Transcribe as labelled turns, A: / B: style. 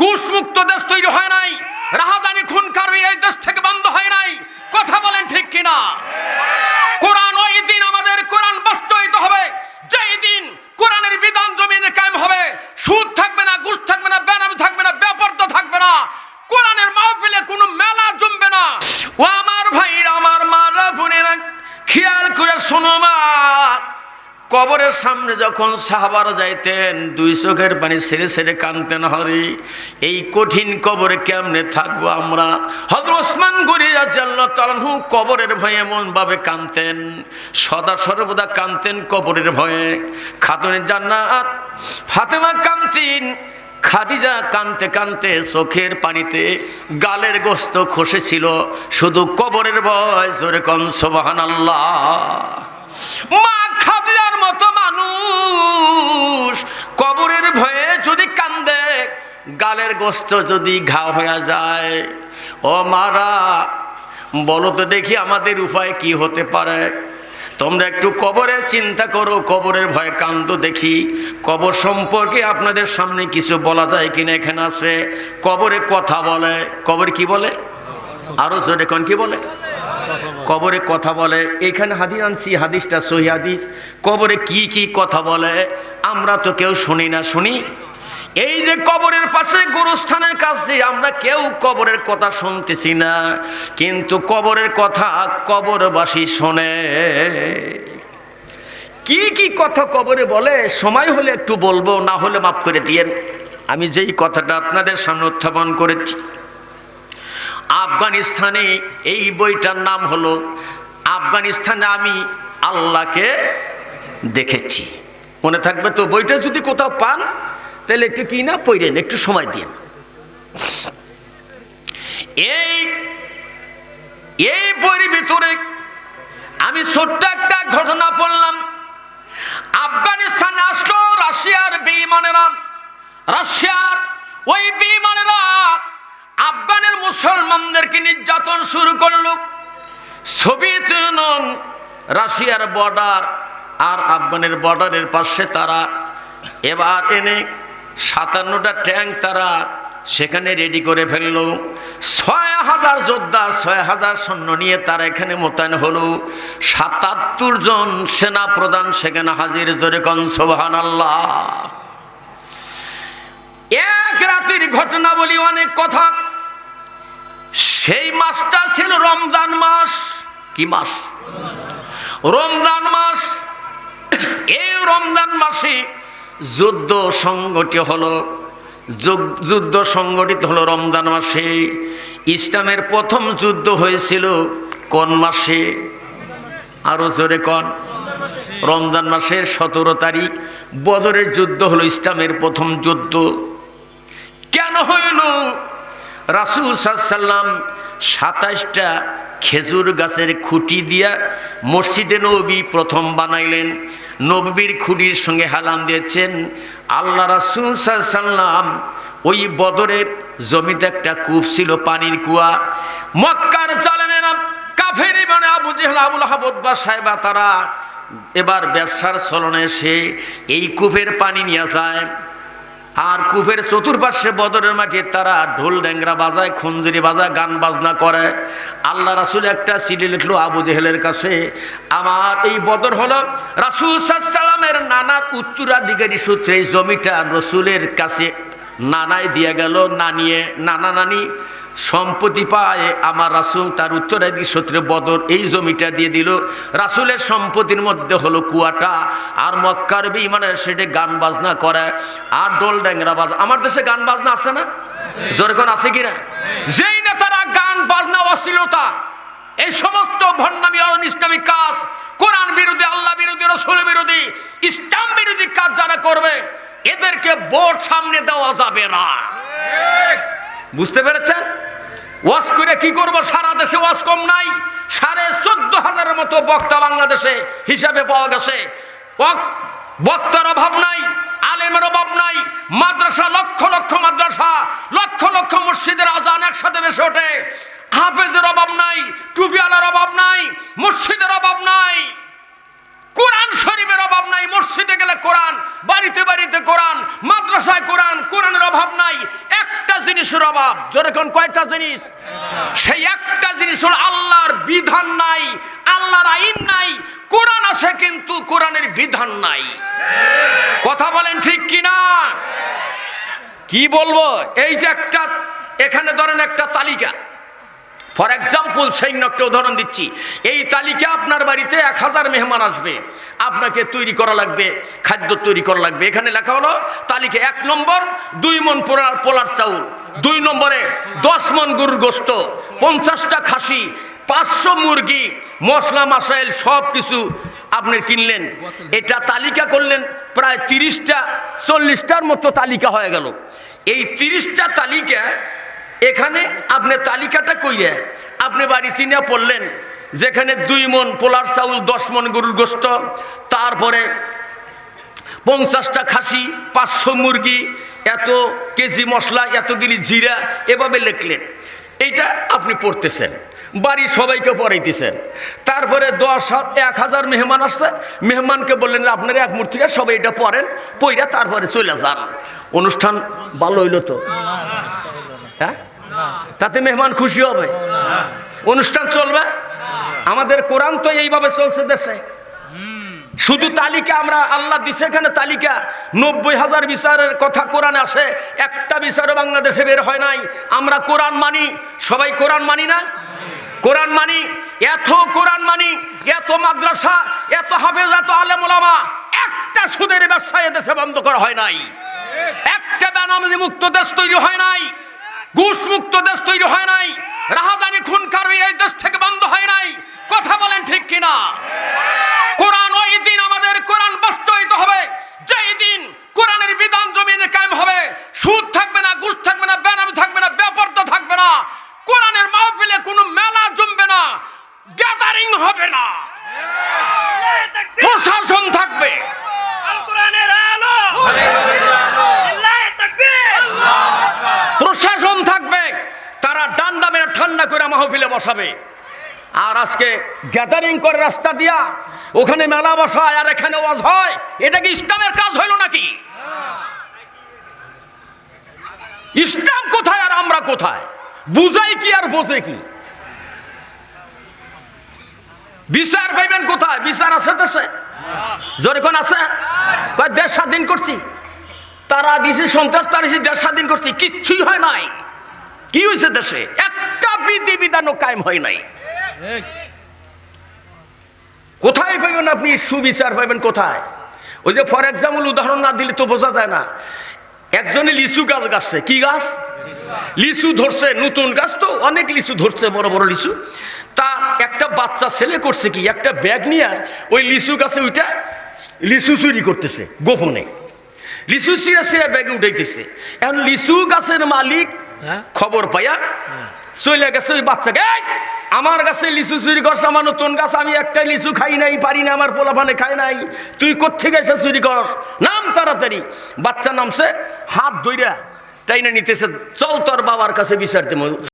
A: ঘুষমুক্ত দেশ তৈরি হয় নাই। রাহাদানি খুন কারবি এই দেশ থেকে বন্ধ হয় নাই। কথা বলেন ঠিক কিনা? কোরআন ওই দিন আমাদের কোরআন বাস্তবায়িত হবে। যেই দিন কোরআনের বিধান জমিনে কায়েম হবে কবরের সামনে যখন সাহাবারা যাইতেন, দুই চোখের পানি ছেড়ে ছেড়ে কানতেন হরি, এই কঠিন কবরে কেমনে থাকব আমরা? হজর ওসমান গড়িয়া জাল্লা কবরের ভয়ে এমন ভাবে কানতেন সদা সর্বদা কানতেন কবরের ভয়ে। খাতুনের জান্নাত, ফাতেমা কানতেন, খাদিজা কানতে কানতে চোখের পানিতে গালের গোস্ত খসেছিল শুধু কবরের ভয়, জোরে কন সোবাহান আল্লাহ মা খাদিজার মতো মানুষ। কবরের ভয়ে যদি কান্দে, গালের গোস্ত যদি ঘা হয়ে যায়। ও মারা, বলো তো দেখি আমাদের উপায় কি হতে পারে। তোমরা একটু কবরের চিন্তা করো, কবরের ভয়ে কান্দ দেখি। কবর সম্পর্কে আপনাদের সামনে কিছু বলা যায় কিনা এখানে আছে। কবরে কথা বলে। কবর কি বলে? আরও জোরে কোন কি বলে? কবরে কথা বলে, এখানে হাদিস আনছি, হাদিসটা সহি হাদিস। কবরে কি কি কথা বলে, আমরা তো কেউ শুনি না, শুনি? এই যে কবরের পাশে গুরুস্থানের কাছে, আমরা কেউ কবরের কথা শুনতেছি না। কিন্তু কবরের কথা কবরবাসী শোনে। কি কি কথা কবরে বলে, সময় হলে একটু বলব, না হলে মাফ করে দিয়েন। আমি যেই কথাটা আপনাদের সামনে উত্থাপন করেছি আফগানিস্তানে এই বইটার নাম হলো, আফগানিস্তানে আমি আল্লাহকে দেখেছি। মনে থাকবে তো বইটা যদি কোথাও পান, তাহলে একটু কি না, পড়েন, একটু সময় দিন। এই এই বইয়ের ভিতরে আমি ছোট্ট একটা ঘটনা পড়লাম। আফগানিস্তানে আসলো রাশিয়ার বিমানেরা রাশিয়ার ওই বিমানেরা আফগানের মুসলমানদেরকে নির্যাতন শুরু করল। সোভিয়েত ইউনিয়ন, রাশিয়ার বর্ডার আর আফগানের বর্ডারের পাশে তারা এবার এনে সাতান্নটা ট্যাঙ্ক তারা সেখানে রেডি করে ফেলল। ছয় হাজার যোদ্ধা, ছয় হাজার সৈন্য নিয়ে তারা এখানে মোতায়েন হলো। সাতাত্তর জন সেনা প্রধান সেখানে হাজির, জোরে কনসোবাহান আল্লাহ এক রাতের ঘটনা বলি অনেক কথা। সেই মাসটা ছিল রমজান মাস। কি মাস? রমজান মাস। এই রমজান মাসে যুদ্ধ সংগঠিত হলো। যুদ্ধ সংগঠিত হলো রমজান মাসে। ইসলামের প্রথম যুদ্ধ হয়েছিল কোন মাসে? আরও জোরে কন। রমজান মাসের সতেরো তারিখ, বদরের যুদ্ধ হলো ইসলামের প্রথম যুদ্ধ। কেন হইল? রাসুল সাল্লাম সাতাশটা খেজুর গাছের খুঁটি দিয়া মসজিদে নবী প্রথম বানাইলেন। নবীর খুঁটির সঙ্গে হালাম দিয়েছেন। আল্লাহ রাসুল সাল্লাম ওই বদরের জমিতে একটা কূপ ছিল, পানির কুয়া। মক্কার চালেনেরা কাফেরি মানে আবু জেহল, আবুল হাবুদ্বা সাহেবা তারা এবার ব্যবসার চলনে এসে এই কূপের পানি নিয়ে যায়। আর কূপের চতুর্পাশে বদরের মাঠে তারা ঢোল ড্যাংরা বাজায় খুঞ্জুরি বাজায়, গান বাজনা করে। আল্লাহ রাসুল একটা সিডি লিখলো আবু জেহেলের কাছে, আমার এই বদর হলো রাসুল সাল্লামের নানার উত্তরাধিকারী সূত্রে এই জমিটা রসুলের কাছে নানায় দিয়ে গেল, নানিয়ে, নানা নানি, সম্পত্তি পায় আমার রাসুল, তার উত্তরাধিকারী সূত্রে বদর এই জমিটা দিয়ে দিল। রাসুলের সম্পত্তির মধ্যে হলো কুয়াটা আর মক্কার বিমানের সেটে গান বাজনা করে আর ডোল ড্যাংরা বাজ আমার দেশে গান বাজনা আছে না? জোর জোরকন আছে কিনা যেই নেতারা গান বাজনা, অশ্লীলতা, এই সমস্ত ভণ্ডামি অন কাজ, কোরআন বিরোধী, আল্লাহ বিরোধী, রসুল বিরোধী, ইসলাম বিরোধী কাজ যারা করবে এদেরকে ভোট সামনে দেওয়া যাবে না। বুঝতে পেরেছেন? ওয়াজ করে কি করব? সারা দেশে ওয়াজ কম নাই। সাড়ে চোদ্দ হাজারের মতো বক্তা বাংলাদেশে হিসাবে পাওয়া গেছে। বক্তার অভাব নাই, আলেমের অভাব নাই, মাদ্রাসা লক্ষ লক্ষ মাদ্রাসা, লক্ষ লক্ষ মসজিদের আজান একসাথে বেসে ওঠে। হাফেজের অভাব নাই, টুপিওয়ালার অভাব নাই, মসজিদের অভাব নাই। কোরআন শরীফের অভাব নাই, মসজিদে গেলে কোরআন, বাড়িতে বাড়িতে কোরআন, মাদ্রাসায় কোরআন, কোরআনের অভাব নাই, একটা জিনিসের অভাব। যেরকম কয়টা জিনিস? সেই একটা জিনিস হলো আল্লাহর বিধান নাই, আল্লাহর আইন নাই, কোরআন আছে কিন্তু কোরআনের বিধান নাই। কথা বলেন ঠিক কিনা? কি বলব? এই যে একটা, এখানে ধরেন একটা তালিকা। ফর এক্সাম্পল সেই একটা উদাহরণ দিচ্ছি। এই তালিকা আপনার বাড়িতে এক হাজার মেহমান আসবে। আপনাকে তৈরি করা লাগবে, খাদ্য তৈরি করা লাগবে। এখানে লেখা হলো, তালিকা এক নম্বর, দুই মন পোলার চাউল। দুই নম্বরে, দশ মন গরুর গোস্ত, পঞ্চাশটা খাসি, পাঁচশো মুরগি, মশলা মাসাইল সব কিছু আপনি কিনলেন। এটা তালিকা করলেন, প্রায় তিরিশটা, চল্লিশটার মতো তালিকা হয়ে গেল। এই তিরিশটা তালিকা এখানে আপনি তালিকাটা কইরে, আপনি বাড়িতে নিয়ে পড়লেন, যেখানে দুই মন পোলার চাউল, দশ মন গরুর গোস্ত, তারপরে পঞ্চাশটা খাসি, পাঁচশো মুরগি, এত কেজি মশলা, এতগুলি জিরা, এভাবে লিখলেন। এইটা আপনি পড়তেছেন, বাড়ির সবাইকে পড়াইতেছেন। তারপরে দশ হাত- এক হাজার মেহমান আসছে, মেহমানকে বললেন, আপনারা এক মূর্তিকে সবাই এটা পড়েন, পইরা তারপরে চলে যান। অনুষ্ঠান ভালো হইল তো? হ্যাঁ? তাতে মেহমান খুশি হবে। অনুষ্ঠান চলবে? আমাদের কোরআন তো এইভাবে চলছে দেশে। শুধু তালিকা আমরা, আল্লাহ দিছে এখানে তালিকা। নব্বই হাজার বিচারের কথা কোরআনে আসে, একটা বিচারও বাংলাদেশে বের হয় নাই। আমরা কোরআন মানি। সবাই কোরআন মানি না? কোরআন মানি। এত কোরআন মানি, এত মাদ্রাসা, এত হাফেজ, এত আলেম একটা সুদের ব্যবসা দেশে বন্ধ করা হয় নাই। একটা বেনামী মুক্ত দেশ তৈরি হয় নাই। ঘুষ মুক্ত দেশ তৈরি হয় নাই। রাহাদানি খুন কারও এই দেশ থেকে বন্ধ হয় নাই। কথা বলেন ঠিক কিনা? কোরআন ওই দিন আমাদের কোরআন বাস্তবায়িত হবে যেই দিন কোরআনের বিধান জমিনে কায়েম হবে সুদ থাকবে না ঘুষ থাকবে না বেনামি থাকবে না বেপর্দা থাকবে না কোরআনের মাহফিলে কোনো মেলা জমবে না গ্যাদারিং হবে না প্রশাসন থাকবে
B: কোরআনের আলো চিল্লায়ে তাকবীর
A: প্রশাসন থাকবে তারা ডান্ডা মেরে ঠান্ডা করে মাহফিলে বসাবে। আর আজকে গ্যাদারিং করে রাস্তা দিয়া ওখানে মেলা বসায়, আর এখানে ওয়াজ হয়, এটা কি ইসলামের কাজ হইল নাকি? ইসলাম কোথায় আর আমরা কোথায়? বুঝাই কি আর বোঝে কি? বিচার পাইবেন কোথায়? বিচার আছে দেশে? জোরে কোন আছে? দেশ স্বাধীন করছি। তারা দিছে সন্ত্রাস, তারা দেশ স্বাধীন করছি, কিচ্ছুই হয় নাই। কি হয়েছে দেশে? একটা বিধি বিধানও কায়েম হয় নাই। কোথায় পাইবেন আপনি? সুবিচার পাইবেন কোথায়? ওই যে ফর এক্সাম্পল উদাহরণ না দিলে তো বোঝা যায় না। একজনে লিচু গাছ গাছছে কি গাছ? লিচু ধরছে নতুন গাছ তো অনেক লিচু ধরছে বড় বড় লিচু। তা একটা বাচ্চা ছেলে করছে কি? একটা ব্যাগ নিয়ে ওই লিচু গাছে ওইটা লিচু চুরি করতেছে গোপনে। লিচু ছিঁড়ে ছিঁড়ে ব্যাগে উঠাইতেছে। এখন লিচু গাছের মালিক খবর পাইয়া চলে গেছে ওই বাচ্চাকে। আমার কাছে লিচু চুরি করছে আমার নতুন গাছ আমি একটা লিচু খাই নাই পারি না আমার পোলাপানে খাই নাই। তুই কোথেকে এসে চুরি কর নাম তাড়াতাড়ি। বাচ্চা নামছে হাত ধইরা তাই না নিতেছে চল তোর বাবার কাছে বিচার দেবো।